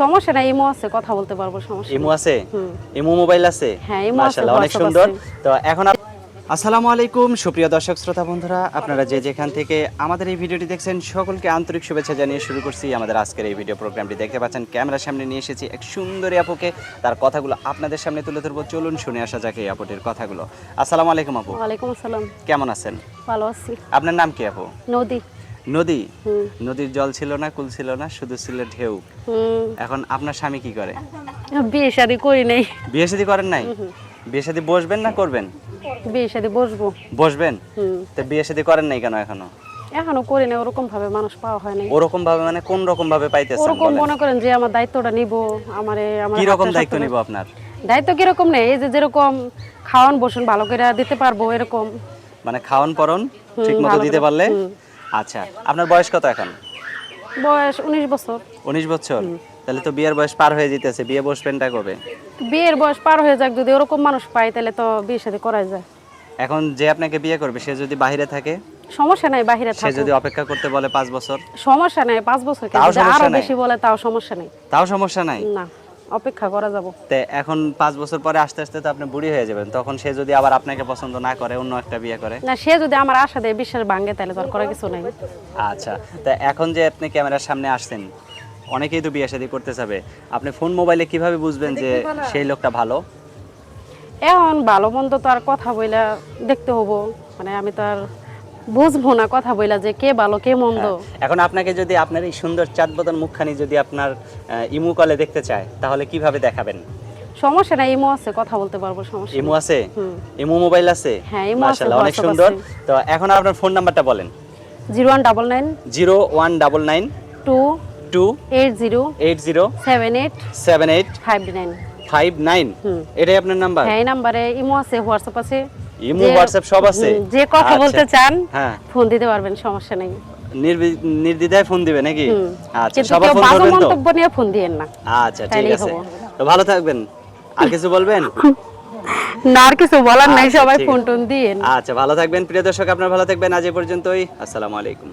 সমস্যা নাই ইমো আছে কথা বলতে পারব সমস্যা ইমো আছে? ইমো মোবাইল আছে? হ্যাঁ, ইমো আছে, অনেক সুন্দর। তো এখন আসসালামু আলাইকুম সুপ্রিয় দর্শক শ্রোতা বন্ধুরা আপনারা যে যেখান থেকে আমাদের এই ভিডিওটি দেখছেন সকলকে আন্তরিক শুভেচ্ছা জানিয়ে শুরু করছি আমাদের আজকের এই ভিডিও প্রোগ্রামটি। দেখতে পাচ্ছেন ক্যামেরার সামনে নিয়ে এসেছি এক সুন্দরী আপুকে। তার কথাগুলো আপনাদের সামনে তুলে ধরবো। চলুন শুনে আসা যাক এই আপুটির কথাগুলো। আসসালামু আলাইকুম আপু। ওয়ালাইকুম আসসালাম। কেমন আছেন? ভালো আছি। আপনার নাম কি আপু? নদী। নদী? নদীর জল ছিল না কুল ছিল না শুধু ছিল ঢেউ। এখন আপনার স্বামী কি করে? বিয়ে শাদি করি নাই। বিয়ে শাদী করেন নাই? বিয়ে শাদী বসবেন না করবেন? বিয়ে শাদি বসবো। বসবেন? তো বিয়ে শাদী করেন নাই কেন এখনও? এখনও করি না ওরকম ভাবে মানুষ পাওয়া হয় নাই। ওরকম ভাবে মানে কোন রকম ভাবে পাইতেছেন ওরকম মনে করেন যে আমার দায়িত্বটা নিব আমারে আমার কি রকম দায়িত্ব নিব আপনার? দায়িত্ব কীরকম নেই এই যে যেরকম খাওয়ান বসুন ভালো করে দিতে পারব এরকম। মানে খাওয়ান পরন হুম, ঠিক মতো ভালো দিতে পারলে। আচ্ছা আপনার বয়স কত এখন? বয়স উনিশ বছর। উনিশ বছর? তাহলে তো বিয়ের বয়স পার হয়ে যেতেছে বিয়ে বসবেনটা কবে? বিয়ের বয়স পার হয়ে যাক যদি ওরকম মানুষ পাই তাহলে তো বিয়ে শাদি করা যায়। এখন যে আপনাকে বিয়ে করবে সে যদি বাইরে থাকে? সমস্যা নাই বাহিরে সে যদি অপেক্ষা করতে বলে পাঁচ বছর? সমস্যা নাই পাঁচ বছর কেন? আরও বেশি বলে তাও সমস্যা নাই। তাও সমস্যা নাই? না। অপেক্ষা করা যাব। তে এখন পাঁচ বছর পরে আস্তে আস্তে তো আপনি বুড়ি হয়ে যাবেন। তখন সে যদি আবার আপনাকে পছন্দ না করে অন্য একটা বিয়ে করে। না সে যদি আমার আশা দেয় বিশ্বাস ভাঙে তাহলে তোর করার কিছু নাই। আচ্ছা তা এখন যে আপনি ক্যামেরার সামনে আসছেন অনেকেই তো বিয়ে শাদী করতে চাবে আপনি ফোন মোবাইলে কীভাবে বুঝবেন যে সেই লোকটা ভালো? এখন ভালো মন্দ তো আর কথা বইলা দেখতে হব। মানে আমি তো আর বুঝব না কথা বইলা যে কে ভালো কে মন্দ। এখন আপনাকে যদি আপনার এই সুন্দর চাঁদ বদন মুখখানি যদি আপনার ইমু কলে দেখতে চায় তাহলে কীভাবে দেখাবেন? সমস্যা নাই ইমো আছে কথা বলতে পারব সমস্যা ইমু আছে। ইমু মোবাইল আছে? হ্যাঁ, ইমো আছে, মাশাআল্লাহ অনেক সুন্দর। তো এখন আপনার ফোন নাম্বারটা বলেন। Zero one double nine zero one double nine two two eight zero eight zero seven eight seven eight five nine. Five nine. এটাই আপনার নাম্বার? হ্যাঁ এই নাম্বারে ইমো আছে হোয়াটসঅ্যাপ আছে। ইমু হোয়াটসঅ্যাপ সব আছে? যে কথা আচ্ছা। বলতে চান হ্যাঁ। ফোন দিতে পারবেন সমস্যা নেই। নির্দ্বিধায় ফোন দিবে নাকি? আচ্ছা সবার ফোন ধরবেন তো? মন্তব্য নিয়ে ফোন দিয়েন না। আচ্ছা ঠিক আছে। তো ভালো থাকবেন। আর কিছু বলবেন? না আর কিছু বলার নাই আচ্ছা, সবাই ফোন টোন দিয়েন। আচ্ছা ভালো থাকবেন। প্রিয় দর্শক আপনারা ভালো থাকবেন। আজ এ পর্যন্তই। আসসালামু আলাইকুম।